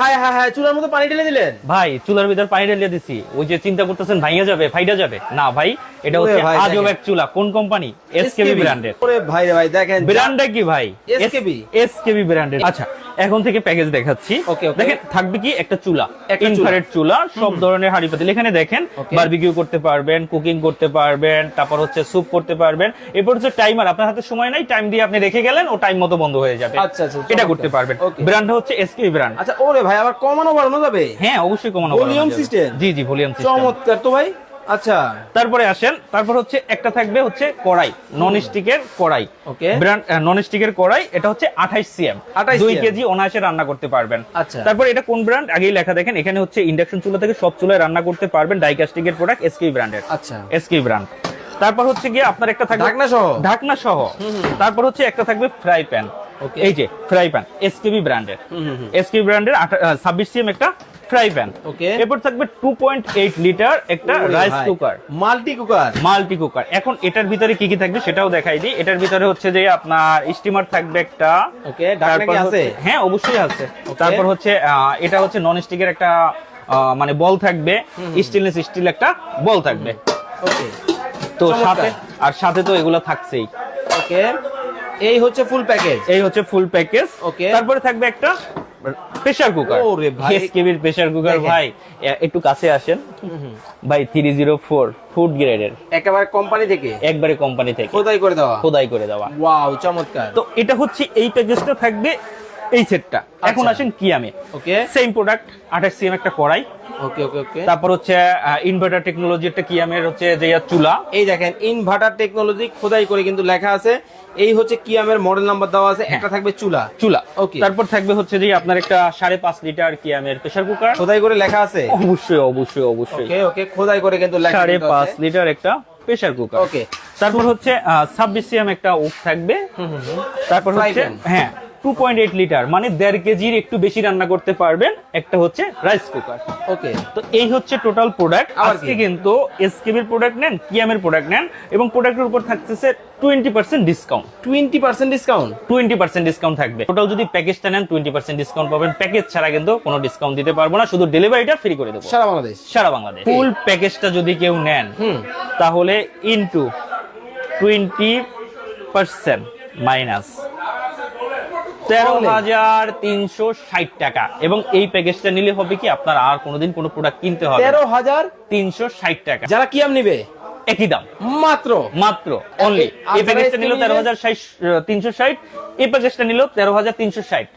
হায় হায় হায় চুলার মধ্যে পানি ঢেলে দিলেন? ভাই চুলার ভিতর পানি ঢেলে দিছি। ওই যে চিন্তা করতেছেন ভাইয়া যাবে ফাইটা যাবে? না ভাই এটা হচ্ছে আজব এক চুলা। কোন কোম্পানি? এসকেবি ব্র্যান্ডের ওরে ভাই ভাই দেখেন ব্র্যান্ডটা কি ভাই? এসকেবি ব্র্যান্ডের আচ্ছা এখন থেকে প্যাকেজ দেখাচ্ছি. দেখেন থাকবে কি একটা চুলা। ইনফ্রারেড চুলা। সব ধরনের হাঁড়ি পাতিল। এখানে দেখেন বারবিকিউ করতে পারবেন কুকিং করতে পারবেন তারপর হচ্ছে স্যুপ করতে পারবেন। এরপর হচ্ছে টাইমার আপনার হাতে সময় নাই টাইম দিয়ে আপনি রেখে গেলেন ও টাইম মতো বন্ধ হয়ে যাবে। আচ্ছা, আচ্ছা, এটা করতে পারবেন। Okay. ব্র্যান্ড হচ্ছে এসকেবি ব্র্যান্ড আচ্ছা ওরে ভাই আবার কমানো বাড়ানো যাবে? হ্যাঁ অবশ্যই কমানো যাবে। system? জি জি ভলিউম সিস্টেম চমৎকার তো ভাই। আচ্ছা। তারপরে আসেন তারপর হচ্ছে একটা থাকবে হচ্ছে কড়াই নন স্টিকের কড়াই। Okay. ব্র্যান্ড নন স্টিকের কড়াই এটা হচ্ছে আঠাইশ সিএম। 28 দুই কেজি অনায়াসে রান্না করতে পারবেন। আচ্ছা। তারপর এটা কোন ব্র্যান্ড আগেই লেখা দেখেন এখানে হচ্ছে ইন্ডাকশন চুলা থেকে সব চুলায় রান্না করতে পারবেন ডাইকাস্টিকের প্রোডাক্ট এসকে ব্র্যান্ডের আচ্ছা। এসকে ব্র্যান্ড তারপর হচ্ছে গিয়ে আপনার একটা থাকবে ঢাকনা সহ? ঢাকনা সহ। তারপর হচ্ছে একটা থাকবে ফ্রাই প্যান এই যে ফ্রাই প্যান এসকেবি ব্র্যান্ডের। এসকেবি ব্র্যান্ডের ছাব্বিশ সিএম একটা ফ্রাই প্যান Okay. এরপর থাকবে টু পয়েন্ট এইট লিটার একটা rice cooker multi cooker multi cooker এখন এটার ভিতরে কি কি থাকবে সেটাও দেখাই দিই। এটার ভিতরে হচ্ছে যে আপনার স্টিমার থাকবে একটা ঢাকনা তারপর আছে? হ্যাঁ অবশ্যই আছে। তারপর হচ্ছে এটা হচ্ছে নন স্টিকের একটা মানে বল থাকবে। স্টেনলেস স্টিল একটা বল থাকবে। ওকে তো সাথে আর সাথে তো এগুলো থাকছেই। ওকে এই হচ্ছে ফুল প্যাকেজ এই হচ্ছে ফুল প্যাকেজ Okay. তারপরে থাকবে একটা প্রেসার কুকার ওরে ভাই। এসকেবির প্রেসার কুকার ভাই। একটু কাছে আসেন। ভাই থ্রি জিরো ফোর ফুড গ্রেডের একেবারে কোম্পানি থেকে? একবারে কোম্পানি থেকে। খোদাই করে দেওয়া। খোদাই করে দেওয়া। ওয়াও চমৎকার। তো এটা হচ্ছে এই প্যাকেজটা থাকবে এই সেটটা। এখন আচ্ছা। আসেন কিয়ামে। ওকে। সেম প্রোডাক্ট আঠাশ সিএম একটা কড়াই। ওকে ওকে ওকে। তারপর হচ্ছে ইনভার্টার টেকনোলজি একটা কিয়ামের হচ্ছে যে চুলা। এই দেখেন ইনভার্টার টেকনোলজি খোদাই করে কিন্তু লেখা আছে। এই হচ্ছে কিয়ামের মডেল নাম্বার দেওয়া আছে একটা থাকবে চুলা। চুলা। ওকে। তারপর থাকবে হচ্ছে যে আপনার একটা সাড়ে পাঁচ লিটার কিয়ামের প্রেসার কুকার খোদাই করে লেখা আছে? অবশ্যই অবশ্যই অবশ্যই। ওকে ওকে খোদাই করে কিন্তু লেখা সাড়ে পাঁচ লিটার একটা প্রেসার কুকার ওকে। তারপর হচ্ছে ছাব্বিশ সিএম একটা উক থাকবে। তারপর হচ্ছে হ্যাঁ। টু পয়েন্ট এইট লিটার মানে দেড় কেজির একটু বেশি রান্না করতে পারবেন একটা হচ্ছে রাইস কুকার ওকে তো এই হচ্ছে টোটাল প্রোডাক্ট আজকে? কিন্তু এসকেবির প্রোডাক্ট নেন কিয়ামের প্রোডাক্ট নেন এবং প্রোডাক্টের উপর থাকতেছে twenty percent discount twenty percent discount twenty percent discount থাকবে। টোটাল যদি প্যাকেজটা নেন টোয়েন্টি পার্সেন্ট ডিসকাউন্ট পাবেন। প্যাকেজ ছাড়া কিন্তু কোনো ডিসকাউন্ট দিতে পারব না শুধু ডেলিভারিটা ফ্রি করে দেবো। সারা বাংলাদেশ? সারা বাংলাদেশ। ফুল প্যাকেজটা যদি কেউ নেন তাহলে ইনটু টোয়েন্টি পার্সেন্ট মাইনাস তেরো হাজার তিনশো ষাট টাকা। এবং এই প্যাকেজটা নিলে হবে কি আপনার আর কোনোদিন কোনো প্রোডাক্ট কিনতে হবে তেরো হাজার তিনশো ষাট টাকা। যারা কি আম নিবে? একই দাম। মাত্র? মাত্র অনলি এই প্যাকেজটা নিল তেরো হাজার তিনশো ষাট এই প্যাকেজটা নিল তেরো হাজার তিনশো ষাট।